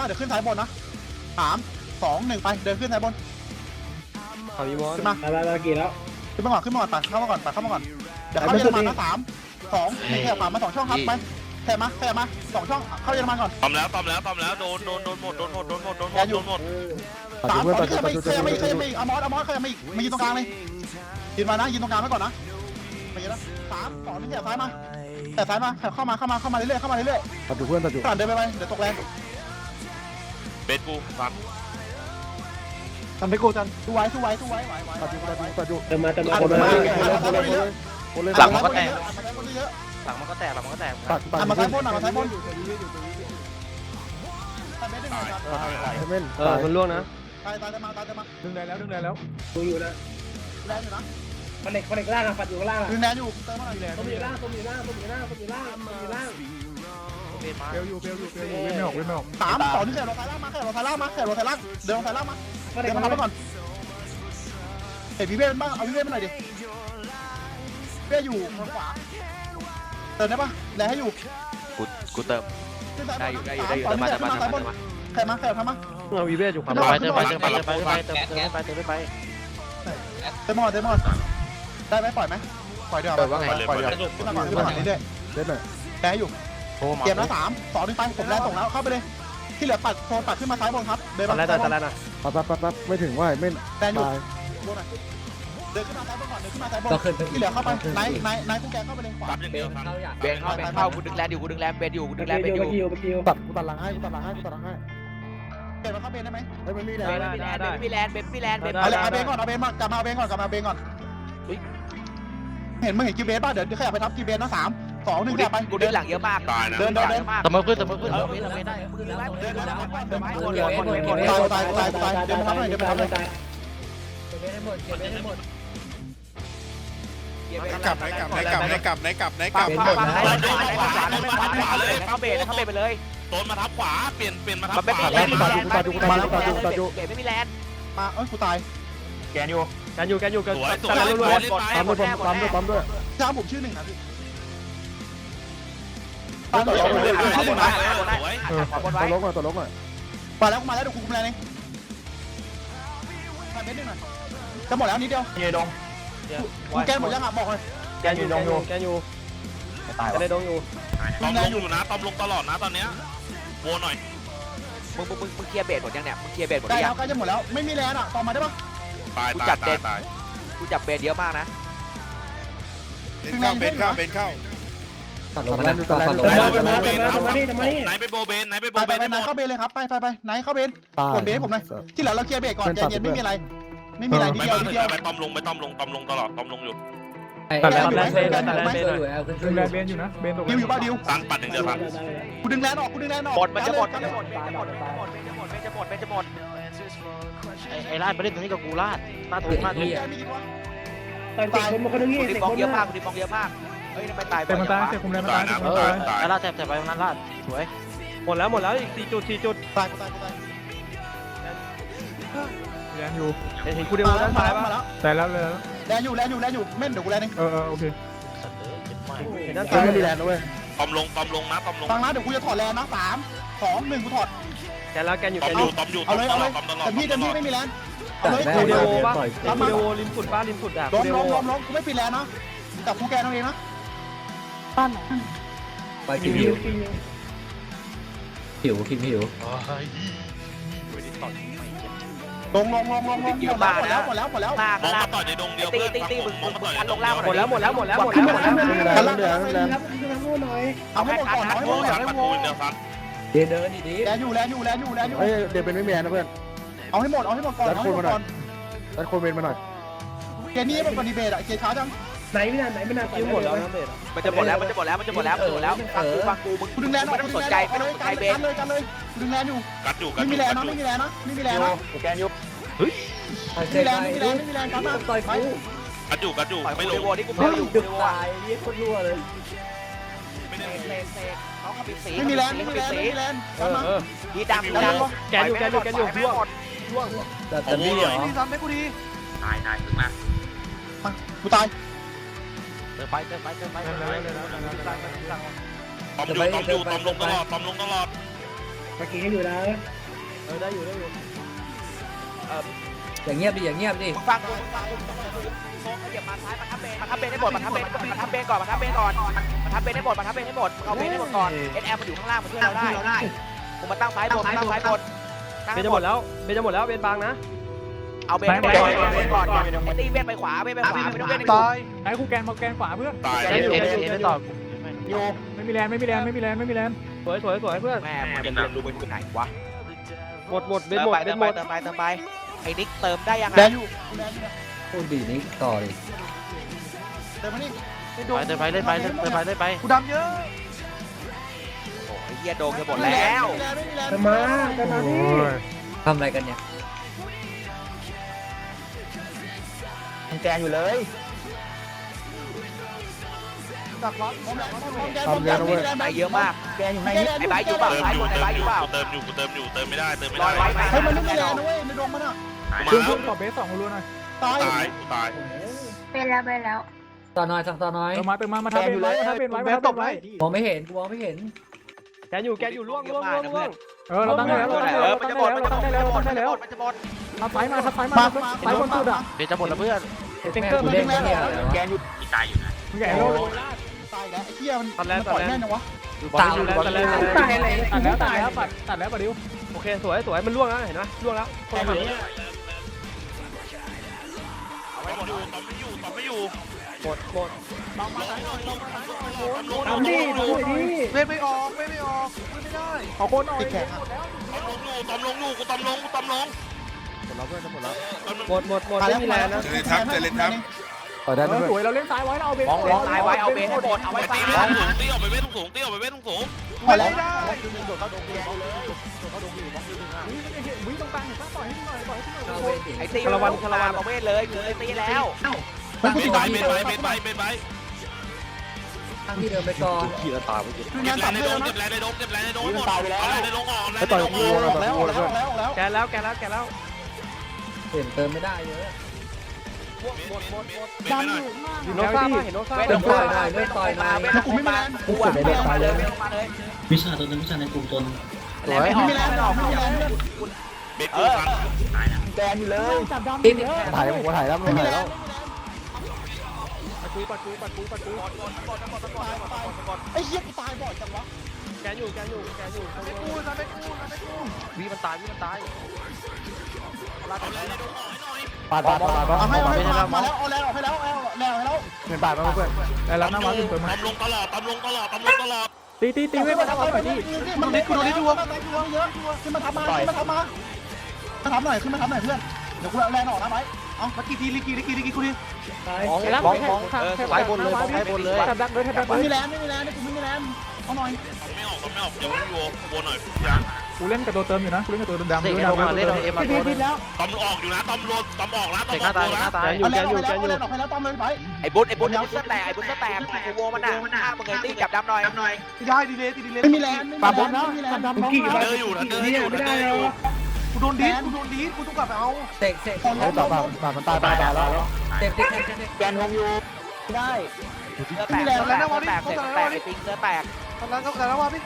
สายบนบ้างเดี๋ยวขึ้นสายบนนะสามสองหนึ่งไปเดินขึ้นสายบนเขามีมอนขึ้นมาไปไปไปกี่แล้ว ขึ้นมาก่อนขึ้นมาก่อนปัดเข้ามาก่อนปัดเข้ามาก่อนเดี๋ยวเข้าเยอรมันนะสามสองหนึ่งแถบขวามาสองช่องครับไปแถบมาแถบมาสองช่องเข้าเยอรมันก่อนตอมแล้วตอมแล้วตอมแล้วโดนโดนโดนหมดโดนหมดโดนหมดโดนหมดโดนหมดปัดสามเพื่อนตอปันดนี้จุเคดยปัไม่ดจุดเคยไม่เคยไม่เอามอสเอามอสเคยไม่อีกมายืนตรงกลางเลยยืนมานะยืนตรงกลางไว้ก่อนนะไปยืนนะสามสองหนึ่งแถบซ้ายมาแถบซ้ายมาเข้ามาเข้ามาเข้ามาเรื่อยๆเข้ามาเรื่อยปัดจุดเพื่อนปัดจุดๆก่อนเดินไปไปเดี๋ยวตกแรงเบสกูฟังทำไปกูจันสู้ไว้สู้ไว้สู้ไว้ไหวไหวปัดจุดปัดจุดปัดจุดเติมมาเติมมาอัดคนมามาอัดมาคนเลยคนเลยหลังมันก็แตกอัดมาคนเยอะหลังมันก็แตกหลังมันก็แตกปัดปัดอัดมาเพื่ซ้าอยนบนอัดมาซ้ายบนตายไม่ได้ไงครับให้เม่นเออมันล่วงนะตายตายมาตายมาดึงได้แล้วดึงได้แล้วดูอยู่นะแรงอยู่นะคนเด็กคนเด็กล่างอะปัดอยู่ข้างล่างอะดึงแรงอยู่เติมมาหน่อยแรงต้มอยู่ล่างต้มอยู่ล่างต้มอยู่ล่างต้มอยู่ล่างต้มอยู่ล่าง เบนมาเบลอยู่เบลอยู่เบลอยู่เว้นไม่ออกเว้นไม่ออกสามสองที่แขนรถไฟล่างมาแขนรถไฟล่างมาแขนรถไฟล่างเดินรถไฟล่างมาคนเดิเด็กนมามาทำไปก่อนเห็นพี่เวทบ้างเอาพี่เวทมาหน่อยดิเวทอยู่ทางขวาเติมได้ปะแรงให้อยู่กูกูเติมขึ้นซ้ายได้อยู่ได้อยู่ได้อยู่เติมมาเติมมาเติมมาเติมมาแขนมาแขนทำมาเอาวีเวทอยู่ความเติมไปเติมไปเติมไปเติมไปเติมไปเติมไปเติมไปเต็มหมดเต็มหมดได้ไหมปล่อยไหมปล่อยเดี๋ยวเปิดว่าไงปล่อยเดี๋ยวขึ้นมาก่อนขึ้นมาก่อนเรื่อยเล่นหน่อยๆแรงให้อยู่ โทรมาเกมละสามสองหนึ่งไปผมแรงส่งแล้วเข้าไปเลย ที่เหลือปัดโซนปัดขึ้นมาซ้ายบนครับเดินตอมานแรกซ้ายบตอนนแรกนะปัดปัดปัดปัดไม่ถึงว่าเม่นแรงอยู่ตายบนหน่อยเดินขึ้นมาซ้ายบนก่อนเดินขึ้นมาซ้ายบนที่เหลือเข้าไปไหนไหนไหนกูแกเข้าไปเลยขวาตับอย่างเดียวฟังเบนเข้าเบนเข้ากูดึงแลนอยู่กูดึงแลนเบนอยู่กูดึงแลนเบนอเมื่ยู่อกี้เมื่อกี้ตัดกูตัดหลังให้กูตัดหลังให้กูตัดหลังให้เปลี่ยนมาเข้าเบนได้ไหมเฮ้ยมันมีเบแล้วนมีแลนเบนมีแลนเบนมีแลนเบนเอาเลยเอาเบนก่อนเอาเบนมากลับมาเอาเบนก่อนกลับมาเอาเบนก่อนเห็นมึงเห็นกีเบสป่ะเดี๋ยวขยับไปทับกีเบสนะสาม สองหนึ่กูงดึขยังบไปกูดึงหลังเยอะมากตายนะเดินเดินเดินเสมอขึ้นเสมอขึ้นเออเบนเบนได้เดินเดินเดินตายตายตายตายเดินไปทับหน่อยเดินไปทับหน่อยกลับไหนกลับไหนกลับไหนกลับไหนกลับไหนกลับฟังฟังให้เข้าเบนเข้าเบนไปเลยโดนมาทับขวาเปลี่ยนเปลี่ยนมาทัมับนเป็นขวาแลนเบนไม่มีแลนมาเอ้ยกูตายแกนอยู่แกนอยู่กันสวยสวยกันสรัววยเล่นไปปั๊มด้วยปั๊มด้วยปั๊มด้วยจ้าผมชื่อหนึ่งนะพี่ บนไว้บนไว้บนไว้ตัวลงหน่อยตัวลงหน่อยมาแล้วมาแล้วดูคุมแรงเองมาเบนหนึ่งหน่อยจะหมดแล้วนิดเดียวเยดงกูแกหมดยังอะบอกเลยแกนอยู่แกอยู่แกนอยู่แกนได้ดงอยู่ตอมลงอยู่นะตอมลงตลอดนะตอนเนี้ยโวหน่อยมึงมึงมึงเคลียร์เบสหมดยังเนี่ยมึงเคลียร์เบสหมดใกล้ยัแล้วใกล้จะหมดแล้วไม่มีแรงอะต่อมาได้ปะตายตายตายตายกูจับเบสเยอะมากนะเป็นเข้าเป็นเข้าเป็นเข้า ตัดตัดแล้วตัดแล้วไหนตัดไปแล้วโบเบนไหนไปโบเบนไหนไปโบไปเบไปนไปให้หไหนมดเข้าเบนเลยครับไปไปไปไหนเข้าเบนตายกดเบนผมหน่อยที่เหลือเราเคลียร์เบรกก่อนใจเย็นไม่มีอะไร ไม่มีอะไรนิดไม่เดียวมานิดเดียวไปตอมลงไปตอมลงตอมลงตลอดตอมลงอยู่ตัดแล้วตัดแล้วเบนตัดแล้วเบนดึงแรงเบนอยู่นะเบนตกดิวอยู่ป่ะดิวตันปัดหนึ่งเดียวทันกูดึงแรงออกกูดึงแรงออกหมดมันจะหมดกัมันนเลจะยหมดมันจะหมดมันจะหมดมันจะหมดมันจะหมดไอ้ลาดไปเล่นตรงนี้กับกูลาดลาดถูกลาดถูกแกมีกี่ตัวตอนเตะคนมาคนนึงกูนี่ดิเตะมองคนเยอะมากมากูดิมองเยอะมาก เฮ้ยทำไมตายเต็มมันตายเต็มคุมแรงตายนะเอตาอยตายไอ้ลาดแถบแถบไปตรงนั้นลาดสวยหมดแล้วหมดแล้วอีกสี่จุดสี่จุดตายกูตายกูตายแรงอยู่เห็นกูเดียวด้านซ้ายป่ะมาแล้วแต่แล้วเลยแรงอยู่แรงอยู่แรงอยู่เม่นเดี๋ยวกูแรงเองเออเออโอเคเห็นด้านเฮ้ซ้ายยไม่มีแรงนะเว้ยตอมลงตอมลงนะตอมลงฟังนะเดี๋ยวกูจะถอดแรงนะสามสองหนึ่งกูถอดแกนแล้วแกนอยู่ตอแกมนออยู่ยู่ตอมอยู่ตเอาอมเลยตเอาลเลอยดตอมตลอดเต็มที่เต็มที่ไม่มีแรงเอาเลยกูเดียวป่ะรับกูมาเดียวริมสุดป่ะริมสุดอะล้กูมเดียวล้มล้มล้มกูไม่ปิดแรงนะจับกูแกนเอาเองนะ ไปคิวคิวหิวคิมหิวลงลงลงลงลงหมดแล้วหมดแล้วหมดแล้วหมดแล้วมากมองนะมาต่อยในดงเดียวตีเพื่อนตีตีมึงมองมามึต่อยงในกันดลงงล่างหมดแล้วหมดแล้วหมดแล้วหมดขึ้นแล้วมาขึ้นมาขึ้นมาแรงแรงแรงครับขึ้นมาพูดหน่อยเอาให้หมดก่อนเอาให้หมดก่อนสันให้ปัดหมกูดเดียวสันเดินเดินดีแรงอยู่แรงอยู่แรงอยู่แรงอยู่เฮ้ยเดี๋ยวเป็นไม่มีแรงนะเพื่อนเอาให้หมดเอาให้หมดก่อนเอาให้หมดก่อนตัดโคเบนมาหน่อยเกมนี้เป็นปฏิเบตอะเกมช้าจัง ไหนไม่นานไหนไม่นานยิ้มหมดแล้วนะเบสมันจะหมดแล้วมันจะหมดแล้วมันจะหมดแล้วมันจะหมดแล้วฟังกูฟังกูมึงกูดึงแรงออกไม่ต้องสนใจไม่ต้องสนใจเบสกันเลยกันเลยกูดึงแรงอยู่กัดอยู่กัดไม่อมียู่แรงกัดนะอไม่ยู่มีแรงนะไม่มีแรงนะแกนอยู่ไม่มีแรงไม่มีแรงไม่มีแรงกันนะต่อยไปกูกัดอยู่กัดอยู่ปล่อยไม่กูลเดงโวนี่กูเฮ้เพิ่ยอยู่หยุเดดโวตายยี่คนรั่วเลยไม่ได้เตะเตะเขาเขาเป็นสีไม่มีแรงไม่เขามีเป็นแรงสีไม่มีแรงเอกันอมาเออยีดำยีดำแกนอยู่แกนอยู่แกนอยู่ร่วงร่วงแต่แต่นี่เหรอนี่ทำให้กูดีตายตายขึ้นมากูตาย เติมไปเติมไปเติมไปเติมไปตอมอยู่ตอมอยู่ตอมลงตลอดตอมลงตลอดเมื่อกี้ให้อยู่นะเออได้อยู่ได้อยู่อย่างเงียบดิอย่างเงียบดิมึงฟังกูมึงฟังกูโค้งขยับมาซ้ายมาทับเบนมาทับเบนให้หมดมาทับเบนมาทับเบนก่อนมาทับเบนก่อนมาทับเบนให้หมดมาทับเบนให้หมดมึงเอาเบนให้หมดก่อนเอ็นแอมมันอยู่ข้างล่างมันช่วยเราได้มึงมาตั้งซ้ายบนตั้งซ้ายบนตั้งเบนจะหมดแล้วเบนจะหมดแล้วเบนบางนะ เอาเบนไปก่อนเบนก่อนไอ้ตีเบนไปขวาเบนไปขวาไม่ต้องเบนในกูไอ้คู่แกนมาแกนขวาเพื่อนตายเอ็นเอ็นเอ็นไม่ตอบไม่มีแรงไม่มีแรงไม่มีแรงไม่มีแรงสวยสวยสวยเพื่อนแม่มึงจะเรียนรู้เป็นไหนวะหมดหมดเบเตินมหมดไปเบเตินมหมไปดเติมไปเติมไปไอ้นิกเติมได้ยังไงแดงอยู่แดงอยู่พูดดีนี่ต่อดิเติมมานี่ไปเดินไปเล่นไปเล่นไปเล่นไปกูดำเยอะโอ้ยเฮียโดนจะหมดแล้วไม่มีแรงจะมาจะมาที่ทำอะไรกันเนี่ย แกนอยู่เลยดักวัดผมแรงผมแรงผมแรงผมแรงไปเยอะมากแกนอยู่ในไอ้ไบอยู่เปล่าเติมซ้ายอบยู่นไอ้เติไบมออยู่ยู่เปล่าเติมอยู่กูเติมอยู่เติมไม่ได้เติมไม่ลได้อยไว้ไปเฮ้ยมันไม่มีแรงนะเว้ยในดงมันอะกูคืมาอแล้วขอเบสสองรัวหน่อยตายตายกูตายไปแล้วไปแล้วต่อหน่อยสักต่อหน่อยเติมมาเติมมามาทับเป็นไว้มาทับเป็นไว้มาทับเป็นไว้มองไม่เห็นกูมองไม่เห็นแกอยู่แกอยู่ล่วงล่วงล่วงล่วง เออเราตั้งได้แล้วเราตั้งได้เอแล้วอเรามันตั้จะงหมได้ดแล้วมันเราจะหมตั้ดงมันได้จะหมแล้วดมันจะหมดมันจะหมดทับซ้ายมาทับซ้ายมาซ้ายบนสุดอะเบนจะหมดแล้วเพื่อนเต็งเกอร์กูมาเล่เล่นนเนี่ยแกนอยู่ตายอยู่นะมึงแกโลตายแล้วไอ้เหี้ยมันตัดแล้วปตัล่ดอยแล้วแน่นวะบอลอยู่บอลอยู่ตายอะไรตัดแล้วตัดแล้วตัดตัดแล้วปะดิวโอเคสวยสวยมันล่วงแล้วเห็นไหมล่วงแล้วคนละฝั่งเอาไว้หมดอยู่ตอมไม่อยู่ตอมไม่อยู่ หมดหมดทำดิทำดิเว้ยไม่ออกเว้ยไม่ออกเบ้นไม่ได้ขอโคนหน่อยแข็งอะตอมลงอยู่ตอมลงอยู่กูตอมลงกูตอมลงหมดแล้วเพื่อนหมดแล้วหมดหมดหมดไม่มีแรงนะเจริญทัพเจริญทัพเออสวยเราเล่นซ้ายไว้เราเอาเบสมองลงซ้ายไว้เอาเบนให้หมดเอาไว้ไปซ้าตียเวทสูงตีออกไปเวทสูงตีออกไปเวทสูงไปแล้ววิ่งตรงกลางปล่อยให้หน่อยปล่อยให้หน่อยเอาเวทีไอ้ตีมาเวทเลยกูเลยตีแล้ว มันเบกูนติดไปตายเบนไปเบนไปเบนไปตั้งที่เดิมไปก่อนขี่แล้วตายเมื่อกี้คือเก็งาบนแรสางมในเดืดอนงนะเก็บแรงในดงเก็บแรงในดงหมดเอาแรงในดงออกแรงในดงออกออกแล้วออกแล้วออกแล้วออกแล้วแกแล้วแกแล้วแกแล้วเห็นเติมไม่ได้เยอะหมดหมดหมดหมดดันอยู่เห็นโนซ่าป่ะเห็นโนซ่าเวทลงมาเวทต่อยมาเวทลงมากูอะเวทลงมาเลยเวทลงมาเลยวิชาตัวนึงวิชาในกลุ่มตนแล้วไม่ออกไม่มีแรงไม่ไม่ออออกกไม่ไม่อมีอกแรงเบนกูฟันแกนอยู่เลยติดติดถ่ายผมถ่ายแล้วไม่ถ่ายแล้วปัด กูปัดกูปัดกูปัดกูไอ้เหี้ยกูตายบ่อยจังวะแกอยู่แกอยู่แกอยู่กูทำไมกูทำไมกูวิมันตายวิมันตายปาดปาดปาดปาดเอาให้เอาให้มาแล้วเอาแรงออกให้แล้วเอาแรงออกให้แล้วเงินปาดมาเพื่อนได้แล้วน้ำมันเติมมาตอมลงตลอดตอมลงตลอดตอมลงตลอดตีตีตีไม่มาทำอะไรดิมันเล็กกูโดนที่ดวงเยอะขึ้นมาทำมาขึ้นมาทำมามาทำหน่อยขึ้นมาทำหน่อยเพื่อน เดี๋ยวกูแรงออกนะไหมเอามากี่ทีลิกี่ลิกี่ลิกี่กูดิตายมองมองมองซ้ายบนเลยมองซ้ายบนเลยแทบดักเลยแทบดักเลไม่ยมีแรงไม่มีแรงกูไม่มีแรงเอาหน่อยไม่ออกไม่ออกยังไม่อยู่วนหน่อยยังกูเล่นกับตัวเติมอยู่นะกูเล่นกับตัวดำเสกด้วยให้ลงมาเล่นเอาเอ็มมาพี่ตัวพี่นึงแล้วตอมออกอยู่นะตอมลงตอมออกแล้วตอเสมกอหอน้ากตายแล้วหน้าตายเอาแรงออกให้แล้วเอาแรงออกให้แล้วต้อมเลยไปไอ้บุ๊ดไอ้บุ๊ดไอ้บุ๊ดแตกไอ้บุ๊ดแตกกูโวมันอะข้างมึงไงตีจับดำหน่อยได้ดีเลยดีเลยไม่มีแรงปาบนนะไม่มีแรงกูกี่เดินอยู่นะเดินนี่อยู่ไม่นะได้เดินแล้อวยู่ กูโดนดีกูโดนดีกูต้องกลับไปเอาเสกเสกของโอ้ปาดปาดปาดมันตายตายตายแล้วเสกเสกเสกเสกแกนงงอยู่ได้เสื้อแตกเสื้อแตกเสื้อแตกเสื้อแตกไอ้ปิงเสื้อแตกตอนนั้นก็แต่แล้วว่าพี่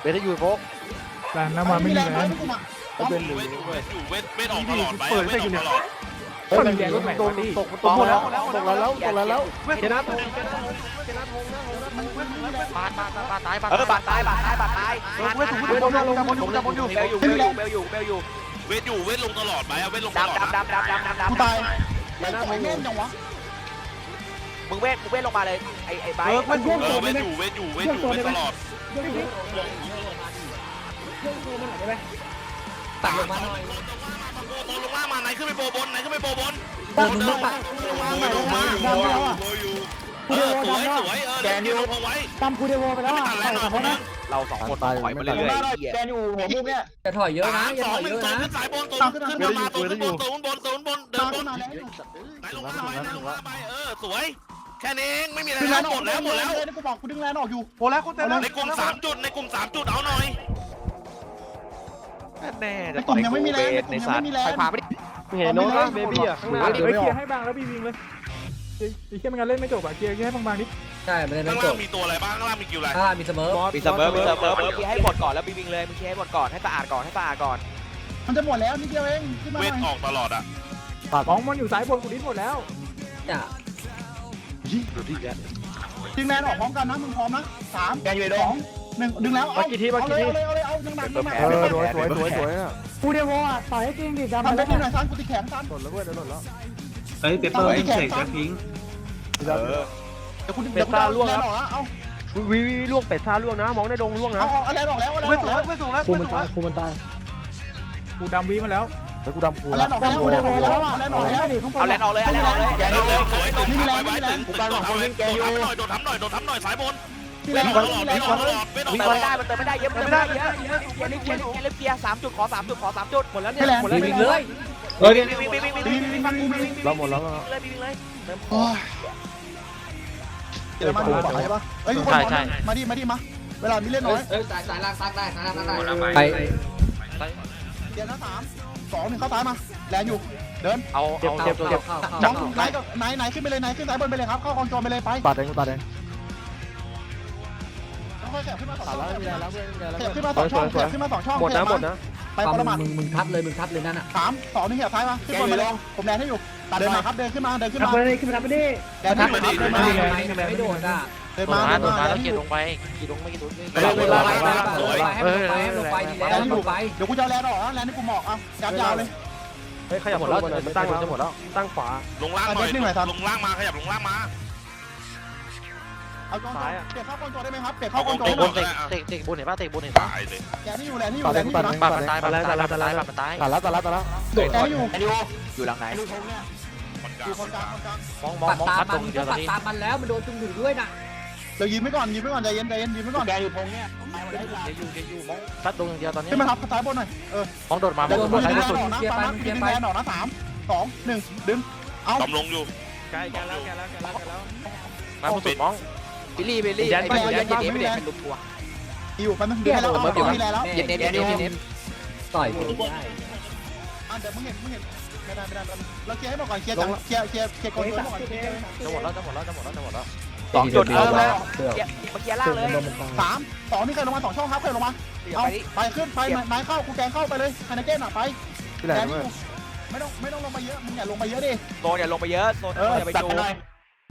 เบนจะอยู่โฟกแรงน้ำมันไม่มีแรแรงงไม่กูมาเวทอยู่เวทอยู่เวทอยู่เวทเวทออกตลอดไปเวทออกตลอด เฮ้ยมันแรงรถใหม่ดิตกตกหมดแล้วตกแล้วแล้วตกแล้วแล้วชนะทงชนะทงชนะทงนะปาดปาดปาดตายปาดเออบาดตายบาดตายบาดตายเว้ยถูกเว้ยบนลงบนอยู่บนอยู่เบลอยู่เบลอยู่เบลอยู่เบลอยู่เวทอยู่เวทลงตลอดไปเวทลงตลอดดำดำดำดำดำดำกูดำตายไม่ต่อยแม่นจังวะมึงเวทมึงเวทลงมาเลยไอ้ไอ้ไบเออมันเออเวทอยู่เวทอยู่เวทอยู่เวทตลอดตัดมาหน่อย โบลงล่างมาไหนขึ้นไปโบบนไหนขึ้นไปโบบนเดินมึงปัดโบอยู่โบอยู่โบอยู่โบอยู่เออสวยสวยเออแกนอยู่พอไว้ตามกูเดโวไปแล้วไม่อะตัดแรงหน่อยคนนึงเราสองคนถอยมาเรื่อยแกนอยู่หัวมุกเนี่ยจะถอยเยอะนะสามอย่าสอถงอยหนึ่เยงอะสองนะขึ้นสายบนตัวขึ้นมาตัวขึ้นบนตัวขึ้นบนตัวขึ้นบนเดินบนไหนลงมางไหนลงมางไปเออสวยแค่นี้เองไม่มีอะไรแล้วหมดแล้วหมดแล้ว กูบอกกูดึงแรนออกอยู่โอ้แล้วกูเต้นแล้วในกลุ่มสามจุดในกลุ่มสามจุดเอาหน่อย แน่ในกลุ่มยังไม่มีแรงในกลุ่มยังไม่มีแรงไปพาไม่ได้เห็นโนซ่าเบบี้อะข้างหน้าเฮ้ยเคลียร์ให้บางแล้วพี่วิ่งเลยไอ้เชี่ยมันงานเล่นไม่จบอะเคลียร์แค่บางๆนิดใช่ไม่ได้ข้างจล่างบมีตัวอะไรบ้างข้างล่างมีกิวอะไรถ้ามีเสมอมีเสมอมีเสมอมึงเคลียร์ให้หมดก่อนแล้วบีวิงเลยมึงเคลียร์ให้หมดก่อนให้สะอาดก่อนให้สะอาดก่อน มันจะหมดแล้วนิดเดียวเองขึ้นมาหเวน่ทอยออกตลอดอะของมันอยู่สายบนกูดิ้นหมดแล้วจ้ะดึงแลนออกพร้อมกันนะมึงพร้อมนะสามสอง หนึ่งดึงแล้วเอาเอาเลยเอาเลยเอาเลยเอายังดังยังดังเออสวยสวยสวยสวยอะกูเดโวอะต่อยให้จริงดิจำทำมันได้ได้ที่หน่อยซันกูตีแขนซันหล่นแล้วเว้ยเดี๋ยวหล่นแล้วเฮ้ยเปเปอร์เสกแบ็คพิงเดี๋ยวคุณเดี๋ยวคุณเอาแลนออกแล้วเอาวิวล่วงเป็ดซ่าล่วงนะ มองได้ดงล่วงเอานะเอาแลนออกแล้วเอาแลนออกแล้วไม่สูงแล้วคูมันตายคูมันตายกูดำวีมาแล้วแล้วกูดำกูเอาแลนออกแล้วเอาแลนออกแล้วเอาแลนออกแล้วดิข้างบเอานแลนออกเลยเอาแลนออกเลยแกนเลยสวยตรงนี่มีแรงไว้มีแรงถึงโดดทำหน่อยโดดทำหน่อยโดดทำหน่อยสายบน มีแรเวทงออกตลอดมีแรเวงทออออกกตลอดเวทออกเติตมลอไม่ดได้ มันเติมไม่ได้ เยอะมันเติมไม่ได้เยอะเคลียร์เคลียร์เคลียร์เคลียร์สามจุด ขอสามจุด ขอสามจุด หมดแล้วมีเนี่ยแรงหมดแล้วมีเนี่ยแรงเฮ้ยวิ่งวิ่งวิ่งวิ่งวิ่งมีมีมันกูมีเราหมดแล้วเลยวิ่งเลยโอ้ยเดี๋ยวมาดูปล่อยใช่ปะเอ้ยมาดิมาดิมา เวลามีเล่นน้อยเอ้ยสายสายล่างซักได้สายล่างซักได้ไปเดี๋ยวนะสามสองหนึ่งเข้าซ้ายมา แรงอยู่ เดิน เอาเจ็บเอาเจ็บเจ็บเข้าน้เข้าองไหนก็ไหนไหนขึ้นไปเลยไหนขึ้นซ้ายบนไปเลยครับ เข้ากองจอไปเลยไป ตัดเองกูตัดเอง ค่อยๆแขบขึ้นมาสองตัดช่องแล้วไม่ได้แล้วไม่ได้แล้วแขบขึ้นมาสองช่องแขบขึ้นมาสองช่องหมดนะหมดนะไปปรมามึงมึงทับเลยมึงทับเลยนั่นอะสามสองหนึ่งแขบซ้ายมาขึ้นบนไปเลยผมแรงให้อยู่เดินมาครับเดินขึ้นมาเดินขึ้นมาไปเลยขึ้นมาไปดิแรงให้อยู่ครับเดินมาไม่โดดอะเดินโดมาดเดิมานโดดมามาแรแล้วงเกียอยู่ร์ลงไปขี่ลงไม่กี่ตัวนี่ไม่ได้เวลาสวยให้ลงไปให้ลงไปดีแล้วลงไปเดี๋ยวกูจะเอาแรงออกนะแรงที่กูหมอกเอาจับยาวเลยเฮ้ยขยับหมดแล้วมันตั้งแล้วหมดแล้วตั้งขวาลงล่างหน่อยลงล่างมาขยับลงล่างมา เอากองจอเปลี่ยนเข้ากองจอได้ไหมครับเปลี่ยนเข้ากองจอเตะให้บหน่อนยเตะเตะเตะบนเห็นป่ะเตะบนเห็นป่ะตายเลยแกนี่อยู่แรงนี่อยู่ตัดแรเองงนี่อตัดยู่เองนะบ้านมันตายบ้านมันตายบ้านมันตายบ้านมันตายตัดแล้วตัดแล้วตัดแล้วแกนี่อยู่อยู่หลังไหนดูธงเนี่ยคนกอลางยู่คนกลางคนกลางมองมองปัดมองตามพัดตมัรนงเดียวตอปันดนี้ตามมันแล้วมันโดนจุ่มถือด้วยนะเดี๋ยวยืนไว้ก่อนยืนไว้ก่อนใจเย็นใจเย็นยืนไว้ก่อนแกอยู่ตรงเนี้ยเดี๋ยวอยู่เดี๋ยวอยู่มองพัดตรงเดียวตอนนี้ขึ้นมาทับซ้ายบนหน่อยเออมองโดดมาเดี๋ยวมองมึโดงดดึมางแรงออกนะฟังนะดึงแรงออกนะสามสองหนึ่งดึงเอาตอมลงอยู่ใกล้แกแล้วแกแล้วแกแล้วแกแล้วมาสุดมอง บิลลี่บิลลี่ไอ้บิลลี่ยันเย็นเย็นเป็นลูกทัวร์อยู่แป๊บนึงดึงให้แล้วเอาเอาให้แล้ว เย็นเย็นเย็นเย็นเย็นต่อยอะเดี๋ยวมึงเห็นมึงเห็นไม่ได้ไม่ได้เราเคลียร์ให้หมดก่อนเคลียร์จังเคลียร์เคลียร์เคลียร์กองตัวก่อนเคลียร์จะหมดแล้วจะหมดแล้วจะหมดแล้วจะหมดแล้วสองจุดเออเสือเมื่อกี้ล่างเลยสามสองนี่ใครลงมาสองช่องครับใครลงมาเดี๋ยวเอาไปดิไปขึ้นไปไม้เข้ากูแกงเข้าไปเลยไฮนาเก้นอะไปที่ไหนแกงเว้ยไม่ต้องไม่ต้องลงมาเยอะมึงอย่าลงมาเยอะดิโซนอย่าลงไปเยอะโซนอย่าไป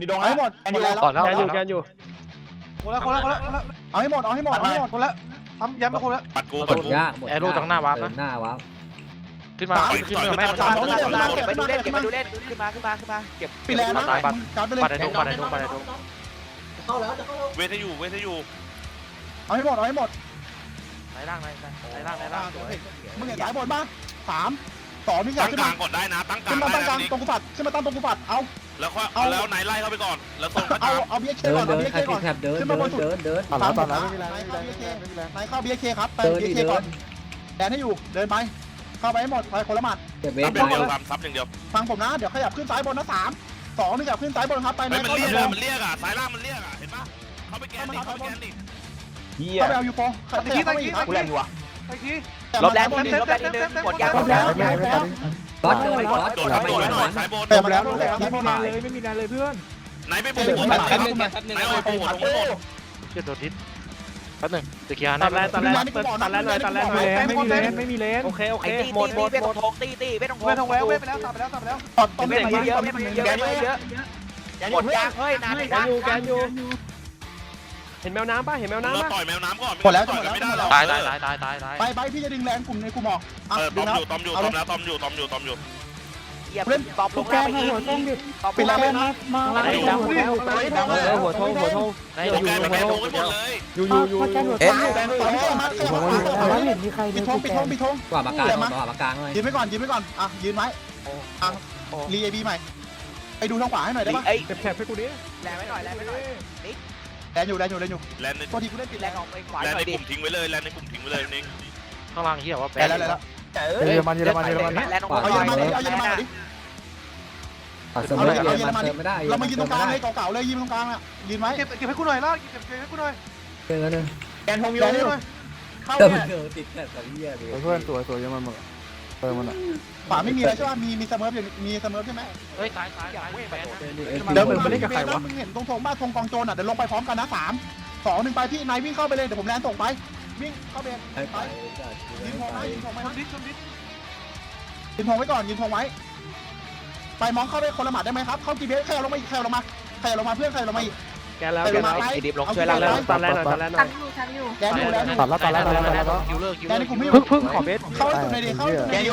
ดูมีดงให้หมดหมดแล้วก่อนแล้วแกอยู่แกอยู่คนละคนละคนละเอาให้หมดเอาให้หมดเอาให้หมดคนละทำย้ำมาคนละปัดกูหมปัดดกู ยากหมดหน้าวะขึ้นมาขึ้นมาแม่มันสาตามยสามสามเก็บไปดูเล่นเก็บไปดูเล่นขึ้นมาขึ้นมาขึ้นมาเก็บปีแรงนะการไปเลยปัดไอ้ดงปัดไอ้ดงปัดไอ้ดงเวทให้อยู่เวทให้อยู่เอาให้หมดเอาให้หมดไหนล่างไหนไหนล่างไหนล่างสวยมึงเห็นสายบนป่ะสาม สองนี่อยาตั้กงขึ้นกมาลางก่อนได้นะ ตั้งกลาขึ้งนมาได้ตั้งกลางนะตรงกุปัดขึ้นมาตั้งตรงกุปัดเอา แล้วก็แล้วไหนไล่เข้าไปก่อน แล้วส่งเข้าเอากลางเอาเบียเคเดินก่อนเดิเอานเบียใคเครก่อนแคบเดินเดินเดินเดินตัดแล้วตัดแล้วไม่มีแรงไม่มีแรงไม่มีแรงไม่มีแรงนายเข้าเบียเคครับไปเดินเบียดิเคเดิก่อนนแดนให้อยู่เดินไปเข้าไปให้หมดไปคนละหมัดเก็บเวซัทบอย่างไปเดียวครับซับอย่างเดียว ฟังผมนะเดี๋ยวขยับขึ้นซ้ายบนนะสามสองนี่ขยับขึ้นซ้ายบนครับไปเฮ้นายยมันเข้าเรียกไปอะมันเรียกอะสายล่างมันเรียกอะเห็นปะเข้าไปแกนดิเข้าไปแกนดิเข้าไปเอายูโฟขยับเข้าไปอีกครับกูแรงอยู่อะลลบบแรแรงงบนินดนึงลบแรงนิดนึงหมดยาลบแล้วลบแล้วบอสเดินบอสโดดทับโดดหน่อยสายบนเติมแล้วลบแล้วไม่มีแรงเลยไม่มีแรงเลยเพื่อนไหนไปปูหัวไหนไหนไปปูหัวตรงนู้นเชื่อโดดทิศแป๊บนึงตะเกียร์ตันะดแรงตัดแรงตัดแรงหน่อยตัดแรงหน่อยไม่มีแรงไม่มีแรงโอเคโอเคไอ้ตีหมดหมตีดหมดทงตีตีเว้ทงเว้ทงแววเว้ไปแล้วตอนตอนเว้นี้ทงเยอะเว้ทงเยอะเว้ทงเยอะหมดยางเฮ้ยนานแกอยู่แกอยู่ เห็นแมวน้ำป่ะเห็นแมวน้ำเราป่ะต่อยแมวน้ำก่อนหมดแล้วต่อยหมดกันแล้ว ไม่ได้หรอกตายตายตายตายตายตายไปไปพี่จะดึงแรงกลุ่มในกลุ่มออกอะเออตดึองมแล้ว อยู่ตอมอยู่ตอมแล้วตอมอยู่ตอมอยู่ตอมอยู่ เหยียบตอบลทุงกแกล่างนไปหัวต้มดิตอบปิดแล้วไปมามาเออหัวโทงหัวโทงไหนโออยู่เคอยู่ไปแกนลงไว้หมดเลยอยู่อยู่อยู่มาแกนหัวเอ๊ะต้มแรงต่อที่มาขยับมาขยับแต่มาว่าเห็นมีใครปิเดิดนธทุงกปิดแกธนงปิดธงกว่าปากกาก่อนปากกลางเลยยืนไว้ก่อนยืนไว้ก่อนอะยืนไว้อะรีเอบีใหม่ไปดูทางขวาให้หน่อยได้ปะไอ้เก็บแคบให้กูดิแรงไม่หน่อยแรงไม่หน่อย แดนอยู่แดนอยู่แดนอยู่แลนในตัวทีกูเล่นปิดแรแรงงออกไปขวาแลนหน่ในอยดิกลุ่มทิ้งไว้เลยแลนในกลุ่มทิ้งไว้เลยนิ่งข้างล่างเหี้ยว่าแปแดนแล้วแล้วเยอรมันเยอรมันเยอรมันแรงออกเอาไปเยอรมันดิเอาเยอรมันดิปัดเสมอเยอรมันเติมไม่ได้เรามายืนตรงกลางเลยเก่าๆเลยยืนตรงกลางอะยืนไว้เก็บเก็บให้กูหน่อยแล้วเก็บเก็บให้กูหน่อยเติมนึงแดนทงอยู่เข้าเติมเนี่ยเติมติดแค่สองเยี่ยดีเพื่อนสวยสวยเยอรมันหมด เติมมันอะขวาไม่มีแล้วใช่ป่ะมีมีเสมออยู่มีเสมอใช่ไหมเฮ้ยซ้ายซ้ายซ้ายแบนนะเดี๋ยวมึงไปเล่นกับใครวะมึงเห็นตรงธงบ้านธงกองโจรอะเดี๋ยวลงไปพร้อมกันนะสามสองหนึ่งไปพี่นายวิ่งเข้าไปเลยเดี๋ยวผมแลนส่งไป วิ่งเข้าเบนให้ไปยืนธงไว้ยืนธงไว้นะยืนธงไว้ก่อนยืนธงไว้ ไปมองเข้าไปคนละหมัดได้ไหมครับเข้ากี่เบสใครเอาลงมาอีกใครเอาลงมาใครเอาลงมาเพื่อนใครเอาลงมาอีก แกแล้วใครแกลงแล้มาวไปไอ้ดิบลงช่วยเราเลยตัดแรงหน่อยตัดแรงหน่อยทำอยู่ทำอยู่แกอยู่แล้วนี่ตัดแล้วตัดแล้วตัดแล้วตัดแล้ว คิวเลอร์คิวแกเลอนี่ร์กูไม่พึ่งพึ่งขอเบสเข้าให้สุดในดีเข้าให้สุดในแกดีโย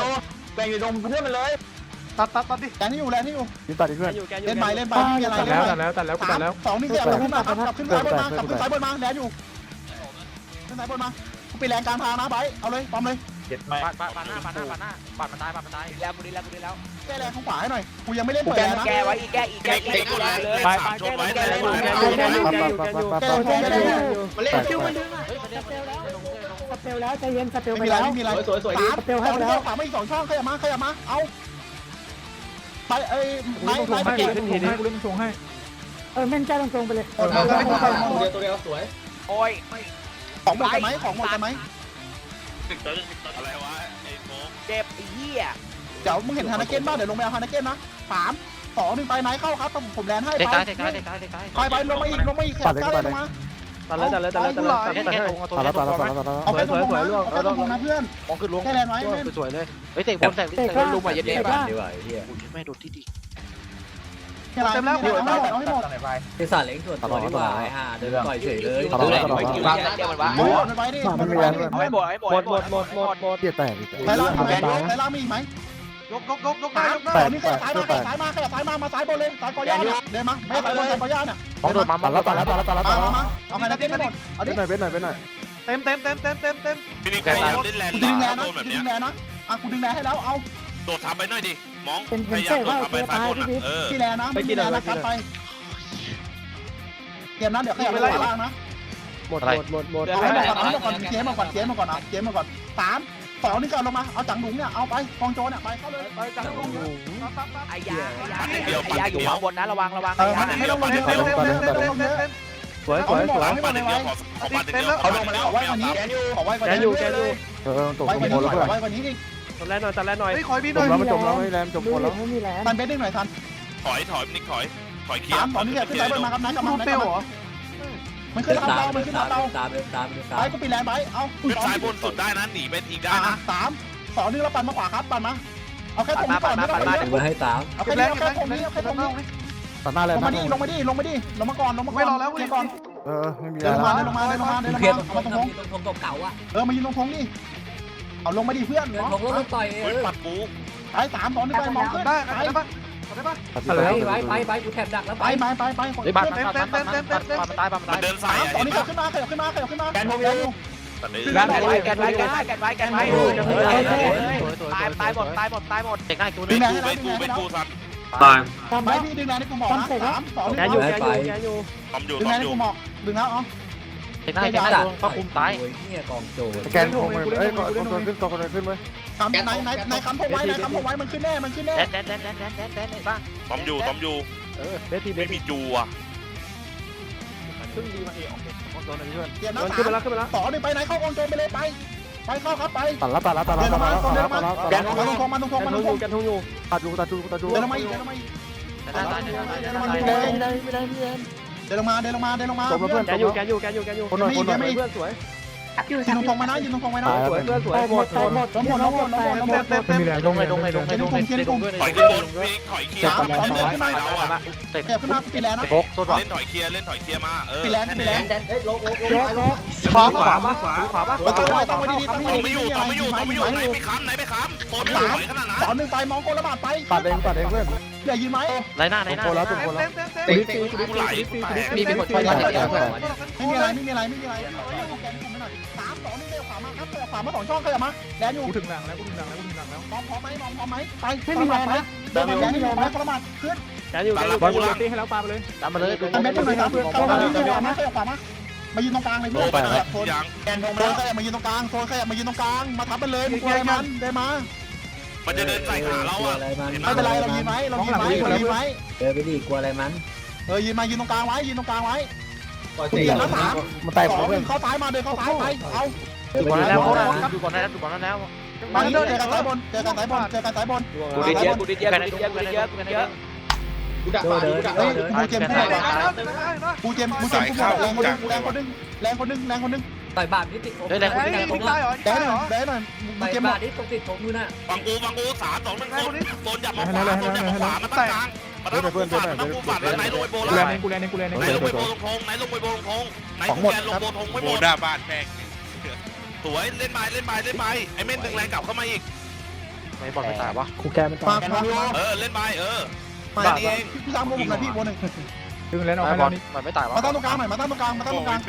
แกอยู่ตรงเพื่อนมันเลยตัดตัดตัดดิแกนี่อยู่แล้วนี่อยู่ยิงตัดอีกแกเพื่อนอยู่แกอยู่เล่นไปเล่นไปไม่มีอะไรตัดเล่แล้วนตัดแล้วตัดแล้วกูตัดแล้วสองนี่เสียบขึ้นมาครับกลับขึ้นซ้ายบนมากลับขึ้นซ้ายบนมาแลนอยู่ขึ้นซ้ายบนมาไปแรงกลางทางนะไบเอาเลยปั๊มเลยเจ็ดไม่ปาดปาดปาดหน้าปาดหน้าปาดหน้าปาดมาตายปาดมาตายแล้วบุรีแล้วบุรีแล้วแก้แรงของขวาให้หน่อย กูยังไม่เล่นเปิดแรงนะแกไว้อีกแกอีกแกอีกแกอีกเลยไปไปแกอยู่แกอยู่แกอยู่แกอยู่แกอยู่แกอยู่แก้แรงแก้แรงมาเล่นคิวมันเฮ้ยมาเล่นมาเล่นลงเลยลงสเตลแล้วใจเย็นสเตลไม่ไปมีอะไรแล้วไม่มีอะไรสวยสวยสามสเตลให้สองไปนี่แล้วขวามาอีกสองช่องขยับมาขยับมา เอาไปเอ้ยไม้ไม้ไปให้เก็บขึ้นทีนี้กูเล่นชงให้ เออแม่นใจตรงๆไปเลยตัวเดียวตัวเดียวสวย โอ้ยของหมดกันไหมของหมด กันไหมอะไรวะไอ้โฟกเจ็บไอ้เหี้ยเดี๋ยวมึงเห็นฮานาเกนบ้างเดี๋ยวลงไปเอาฮานาเกนนะสามสองหนึ่งไปไหนเข้าครับผมแลนให้เด็กไปกายเด็กกายเด็กกายเด็กกายไปไปลงมาอีกลงมาอีกขยับก้าวลงมาตัดแล้วตัดแล้วตัดแล้วตัดแล้วตัดแค่แล้วแค่ตรงเอาตรงตัดนี้แล้วตตัรดงแล้วไหมตัดแล้วตัดแล้วเอาแค่ตรงนะเอาแค่ตรงนะเพื่อนมองขึ้นลงแค่แลนไว้สวยเลยเฮ้ยเตะบอลแตกเตะก็ลุมอะยัดเตะเด็กก็ดีกว่าเฮียไม่โดดที่ดี แค่แลนเอาให้หมดเอาให้หมดที่สาเล้งส่วนตัวดีกว่าไอ้ห่าเดินต่อยเฉยเลยตัดแล้วตัดไอ้แล้วคิวเนี่ยเดี๋ยวมันวะหมดมันไปดิมันมีแรงด้วยเอาให้หมดให้หมดหมดหมดหมดหมดหมดเกียร์แตกอีกไปล่างมีไหมตายไปล่างมีอีกไหมยกยกยกยกได้สามยกได้สองนี่ขยับซ้ายมาขยับซ้ายมาขยับซ้ายมามาซ้ายบนเลยซ้ายกอย่าเนี่ยเดินมาไม่ซ้ายบนซ้ายกอย่าเนี่ยมองโดดมาตัดแล้วตัดแล้วตัดแล้วตัดแล้วตัดมาแล้วมาเอาใครนะเต้นให้หมดเอาเบดิสหน่อยเบสหน่อยเบสหน่อยเต็มเต็มเต็มเต็มเต็มเต็มพี่นี่ใครเล่นแลนกูด์ดึงแรงโดนะนแบบกูเนี้ดึยงแรงนะอะกูดึงแรงให้แล้วเอาโดดทำไปหน่อยดิ มองเป็นพเป็นยายาเส้มนโดดว่าทำไปเกียร์ซ้ายตายบนพี่อะเออพี่แรงนะไม่มีแรงนะคัดไปเกมนั้นเดี๋ยวขยับไปขวาล่างนะหมดหมดหมดหมดเอาให้หมดก่อนเอาให้หมดก่อนเกมมาก่อนเกมมาก่อนนะเกมมาก่อนสามสองนี่ก็ลงมาเอาจังหลุงเนี่ยเอาไปกองโจรเนี่ยไปเข้าเลยไปจังหลุงไอ้ยาไอ้ยาไอ้ยาอยู่ข้างบนนะระวังระวังเอไอ้อยาไม่ต้องลงเยอะไม่ต้องลงเยอะไม่ต้องลงเยอะสวยสวยสวยให้หมปัดดเลเดียยวไว้ขอขอปัดเดียวเอาลงมาแล้วเอาไว้กว่านี้ขอไว้กว่านี้เออตกไว้ลกว่างนี้บนแล้วขเพื่ออนไว้กว่านี้ดิ ตัดแรงหน่อยตัดแรงหน่อยเฮ้ยคอยพี่หจน่อมยแล้วมันจมแล้วไม่แรงจมหมดแล้วไม่มีแรงทันเบสดึงหน่อยทันถอยถอยนิกถอยถอยเคลียสามร์สองนี่ขึ้นไปบนมาครับนายกำลัรูงดเปลวเหรอมันขึ้นเดินรับตามเรามันเดิขึ้นนรับตามเราเดินตามเดินตามเดินตามไปก็ปิดแรงไปเอาขึ้นซ้ายบนสุดได้นะหนีไปอีกได้นะสามสองนึงเราปั่นมาขวาครับปั่นมาเอาแค่ตรงนี้ก่อนไม่ต้องไปเยกูอะให้ตามเอาเก็แค่บแรนี้งเอาเก็บแค่แรงตรงเก็บแรงนี้เอาแค่ตรงนี้ตัดหน้าแรงลงมาดิลงมาดิลงมาดิลงมาก่อนลงมาก่อนไม่รอแล้วเดี๋ยวก่อนเออไม่มีเดิแรนงลงแล้มาวเดินลงมาเดินลงมาเดินลงเคลียร์มาตรงเอามาตรงตรงตรงเก่าอะเออมายืนตรงทงดิ เอาลงมาดิเพื่อนเดินของรถต่อยเอเฮ้ยอปัดกูไปสามสองนึงไปมองขึ้นได้ไปได้ปะได้ปะไปไปไปไปกูแทบดักแล้วไปไปไปไปไปเฮ้ยปาดปาดปาดปาดปาดปาดปาดมาตายปาดมามัตานยเดินสาสายมอะสองเห็นนี้ปะขึ้นมาขยับขึ้นมาขยับขึ้นมาตัดเลยแกนไว้แกนไว้แกนไว้แกนไว้แกนไว้ตายตายหมดตายหมดตายหมดเด็กง่ายตัวไปนึงกูไปกูไปกูทันตามไปไปพี่ดึงแรงในกูหมอกนะสามสองแกนึงอยู่แกอยู่แกอยู่ตอมอยู่ดึงตอแรมงในอยู่กูหมอกดึงแล้วอ๋อ เด็กง่ายเด็กง่ายก็คุมตาย โอ้ยเนี่ยกองโจรแกนคงไปเอ้ยกองตัวขึ้นกองตัวขึ้นไหมคำไหนไหนไหนคำพกไว้ไหนคำพกไว้มันขึ้นแน่มันขึ้นแน่แดนแดนแดนแดนแดนแดนแดนเห็นป่ะตอมอยู่ตอมอยู่เบสทีเบไม่สมีจูอะซึ่งดีมาเองโอเคของตัวนึงเพื่อนเตรียมนะขึ้นไปสามแล้วขึ้นไปแล้วสองนึงไปไหนเข้ากองโจรไปเลยไปไปเข้าครับไปตัดแล้วตัดแล้วตัดแล้วตัดแล้วตัดแล้วตัดแล้วตัดแกแล้วนมาตรงมาตรงแกมาตทรงงอยู่แกทงอยู่ตัดดูตัดดูตัดดูเดินลงมาอีกเดินลงมาอีกเดินตายเดินตายเดินเดินลงตายมาไม่ได้ไม่ได้ไม่ได้ไม่ได้ เดินลงมาเดินลงมาเดินลงมาจบแล้วเพื่อน แกอยู่แกอยู่แกอยู่แกอยู่คนหน่อยคนหน่อย เพื่อนสวยทับอยู่ยืนทับตรงอทยู่งไว้นะยืนตรงทงไว้นะตายสวยเพื่อนสวยหมดหมดหมดล้มหมดล้มหมดล้มหมดล้มหมดเต็มเต็ม ลงเลยลงเลยลงเลยลงเลยในดงด้วยถอยขึ้นบนพี่ถอยเคลียร์สามสองเดินขึ้นมาเราอะเตะแกขึ้นมาปิดแลนนะโบกโซดเล่นถอยเคลียร์เล่นถอยเคลียร์มาเออปิดแลนปิดแลนยกยกขวาขวาปะขวาขวาปะตั้งไว้ตั้งไว้ดีๆตั้งตไว้อมไม่ดีอยู่ๆตอมไม่อยู่ตอมไม่อยู่ไหนไหไปค้ำไหนไปค้ำโซนไม่ถอยขนาดนั้นสองหนึ่งไปมองโกละบาดไปตัดเองตัดเองเพื่อน อย่ายืนไหมไรหน้าไรหน้าโคแล้วตุ่มโคแล้วเต็มเต็มเต็มกูไหลกูแตกมีมีคนช่วยเดียวไม่มีอะไรไม่มีอะไรไม่มีอะไรแกนคุมไปหน่อยสามสองนี่เร็วขวามาครับเร็วขวามาสองช่องขยับมาแลนอยู่กูถึงหลังแล้วกูถึงหลังแล้วกูถึงหลังแล้วมองพร้อมไหมมองพร้อมไหมไปไม่มีแรงนะเดินมาแลนอยู่ไหมโกละบาดขึ้นแกอยู่แกอยู่บอลกูตีให้แล้วปาไปเลยตามมาเลยอันเบ็ดตรงไหนครับเข้ามาที่ขวามาขยับขวามามายืนตรงกลางเลยโลเพื่อนไปขยับโซนยังแกนโซนขยับมายืนตรงกลางโซนขยับมายืนตรงกลางมาทับมันเลยมึงกลัวอะไรมันได้มา มันจะเดินใส่ขาเราอะอะไรมันไม่เป็นไรเรายืนไว้เรายืนไว้เรายืนไว้เดินไปดิกลัวอะไรมันเออยืนมายืนตรงกลางไว้ยืนตรงกลางไว้ปล่อยเปลี่ยนแล้วสามมันแตกสองหเพื่อนนึ่งเข้าซ้ายมาเดินเข้าซ้ายไปเอาเดินดูไปก่อนดิแล้วกลัวอะไรมันดูก่อนแล้วดูก่อนแล้วมาเจอกันสายบนเจอกันสายบนเจอกันสายบนกูดิเยอะกูดิเยอะกูดิเยอะกูดิเยอะกูดิเยอะโดเดินโดเฮ้ยเดินกูเจมส์กูกูเจมส์กูเจมส์กูบอกแรงคนนึงแรงคนนึงแรงคนนึงแรงคนนึง ต่อยบาปนี่ติดผมเฮ้ยแรงคนนี้ผมแรงหน่อยแรงหน่อยกูต่อยเจมส์บบาอปกนี่ตรงติดผมอยู่น่ะฟังกูฟังกูสามสองหนึ่งโซนโซนอย่ามาขวาโซนอย่ามาขวามาตั้งกลางมาตั้งกูฝัดมาตั้งกูฝัดแล้วไหนลงไปโบกูแลล่านเองกูแลนเองกูแลนเองไหนลงไปโบลงทงไหนลงไปโบลงทงไหนกูแกนลงโบทงไม่หมดหน้าบ้านแม่งสวยเล่นไม้เล่นไม้เล่นไม้ไอ้เม่นดึงแรงกลับเข้ามาอีก ไม่บอกไม่ตายวะกูแกมันตามายมาเออเล่นไม้เออมาพี่ตามโมผมหน่อยพี่โมหนึ่งดึงแลนออกไม่ให้บอเราลนี่มันไม่ตายวะมาตั้งตรงกลางหน่อยมาตั้งตรงกลางมาตั้งตรงกลาง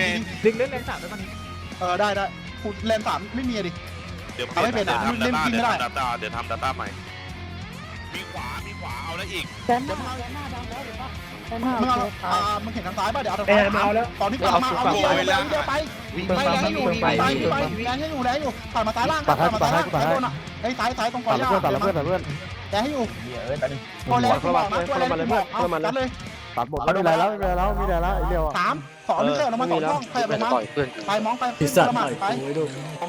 ดึงเล่นแรงสามได้ป่ะนี่เออได้ได้กูเลนสามไม่มีดิ เดี๋ยวเดี๋ยวทำดัตต้าเดี๋ยวทำดัตต้าเดี๋ยวทำดัตต้าใหม่ มีขวา มีขวา เอาแล้วอีกมึงเอาอ่ามึงเห็นทางซ้ายป่ะเดี๋ยวเอาทางซ้ายตอนที่กลับมาเอาเดียวเดียวเดียวไปวิ่งไปแรงให้อยู่ไปไปไปแรงให้อยู่แรงให้อยู่ผ่านมาซ้ายล่างผ่านมาซ้ายล่างซ้ายบนอะไอ้ซ้ายซ้ายตรงกอตัดย่าเพื่อนตัดเพื่อนตัดเพื่อนแรงให้อยู่ตัวแรงกูบอกนะตัวแรงกูบอกเอาตัดเลย ตัดหมดไม่มีอะไรแล้วไม่มีอะไรแล้วไม่มีอะไรแล้วไอ้เดียวอะสามสองนี่แค่ลงมาสองช่องขยับลไม่งมาต่อยเพื่อนไปมองไปพิซซ่าละหมาดไป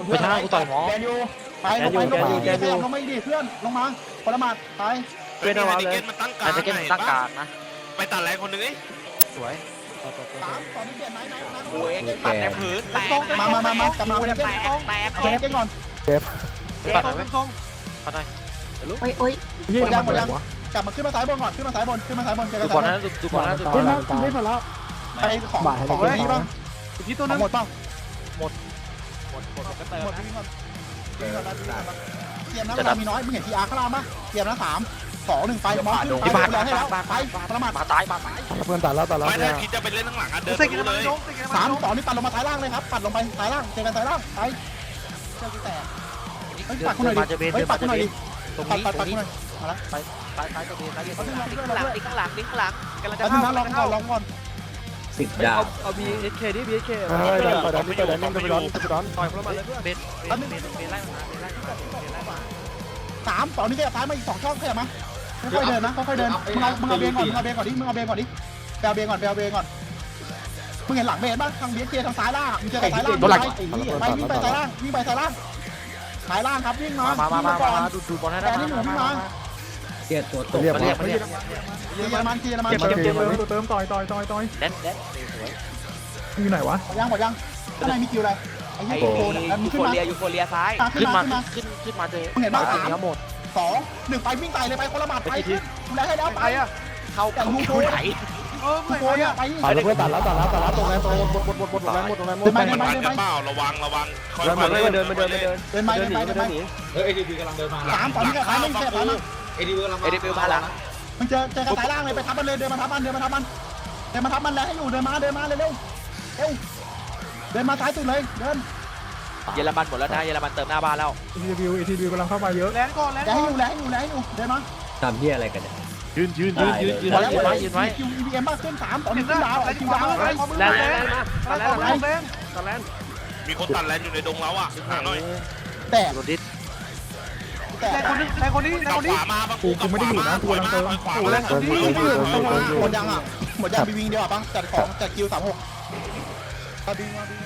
ไม่ใช่กูต่อยหมอแกนยูไปลงไปลงไปขยับลงมาดิเพื่อนลงมาคนละหมาดไปเป็นอะไรเลยมันตั้งกลาอังนนี้เกมตั้งกากนะไปตัดแรงคนนึงไอ้สวยสามสองนี่เปลี่ยนไหนไหนไหนกูเองปัดแต่พื้นแตกมามามามากลับมากูเล่จะนแตเกมกแตกเกมก่อนปัดหน่อยไหมปัดหน่อยโอ้ยโอ้ยยี่มันหมดแล้ววะ กลับมาขึ้นมาซ้ายบนก่อนขึ้นมาซ้ายบนขึ้นมาซ้ายบนเจอดูกันบอลซ้ายนะดูบอลนะดูบอขึ้ลนนะมาขึ้นมาแล้วไปของของนี้บ้างที่ตัวขนึองงหมดเปล่าหมดก็เติมหมดนะวิ่งก่อนวิ่งก่อนเตรียมนะเวลามีน้อยมึงเห็นทีอาร์ข้างล่างปะเตรียมนะสามสองหนึ่งไปมองขึ้นไปดูแลให้แล้วไปประมาทมาตายมาตายเพื่อนตัดแล้วตัดแล้วไม่เนี่ถ้ายคิดจะไปเล่นข้างหลังอะเดินเซ็กกินเลน้ำมันยลงเซ็กกินน้ำสามันมลงสองนี่ปัดลงมาซ้ายล่างเลยครับปัดลงไปซ้ายล่างเจอกันซ้ายล่างไปเจอกูแตกเฮ้ยปัดกูหน่อยดิเฮ้ยปัดกูหน่อยดิตรงปัดนี้ปัดตรปัดงกูนี้หน่อยมาละ ตายตายตรงนี้ตายเอาขึ้นมาดิ้งขึ้นข้างหลังมาดิ้งข้างหลังดิ้งข้างหลังกำลังจะเอาขึ้นมาลองก่อนลองก่อนสิบดาวเอาบีเอสเคดิบีเอสเคเฮ้ยต่อยดันต่อยดันต่อยดันต่อยดันต่อยคนละมันเลยเพื่อนเบนเบนเบนเบนไล่มาเบนไล่มาเบนไล่มาสามสองนี่ขยับซ้ายมาอีกสองช่องขยับมาค่อยๆเดินนะค่อยๆเดินมึงเอามึงเอาเบนก่อนมึงเอาเบนก่อนดิมึงเอาเบนก่อนดิแปลเบนก่อนแปลเบนก่อนมึงเห็นหลังเบนป่ะทางเบียร์เคทางซ้ายล่างมึงเจอกับซ้ายล่างไปวิ่งไปซ้ายล่างวิ่งไปซ้ายล่างซ้ายล่างครับวิ่งมามามามาก่อนมาดูดูบอลให้แต่ได้นี่หนูวิ่งมา เกียร์ตัวตกเรียบมาร้เรีอยกมาเรียกเยอรมันเยอรมันเก็บเก็บเก็บเติมเติมต่อยต่อยต่อยต่อยแดนแดนสวยอยู่ไหนวะหมดยังหมดยังข้างในมีคิวอะไรไอ้ไอ้ยี่โคเนี่ยมึยูงโฟขึ้นมา เรียยูโฟเรียซ้ายขึ้ขึ้นนมามาขึ้นมา ขึ้นขึ้นมาเจอมึงเห็นป่ะสาสามมหมดสองหนึ่งไปวิ่งไต่เลยไปคนละหมัดไปขึ้นดูแลให้แล้วไป เข้าแต่ยูโคไหนเออยูไม่โคเนี่ยไปตัดแล้วเพื่อนตัดแล้วตัดแล้วตัดแล้วตรงแรงตรงหมดหมดหมดหมดหมดแรงหมดแรงหมดมันมันกันเปล่าระวังระวังคอยมาเดินมาเดินมาเดินมาเดินเดินไปเดินไปเดินไปเฮ้ยไอดีพีกำลังเดินมาสามตอนนี้กับซ้ายไม่แคบแล้วนะ ไอดีพีกำลังเอเดบิวมาหลังมึงเจอเจอกับสายล่างเลยไปทับมันเลยเดินมาทับมันเดินมาทับมันเดินมาทับมันแล้วให้อยู่เดินมาเดินมาเร็วเร็วเร็วเดินมาซ้ายสุดเลยเดินเยอรมันหมดแล้วนะเยอรมันเติมหน้าบ้านแล้วอีทีวิวอีทีวิวกำลังเข้ามาเยอะแรงก่อนแรงให้อยู่แรงให้อยู่แรงให้อยู่เดินมาทำเหี้ยอะไรกันเนี่ยยืนยืนยืนยืนยืนพอไว้แล้วยืนไว้ยืนไว้คิวอีเอ็มมากขึ้นสามต่อหนึ่งขึ้นดาวคิวดาวไปแลนแลนมาตัดแลนตัดแลนตัดแลนมีคนตัดแลนอยู่ในดงแล้วอะหาหน่อยแต่โดนดิส แต่แรงคนนี้แรงคนนี้แรงกับคนขนี้วามาบังกูกับขวามาขวามาขวามาเติมเติมเติมเติมเติมหมดยังอะหมดยังบีวิงเดียวอะปังจัดของจัดคิวสามหกมาบีมาบี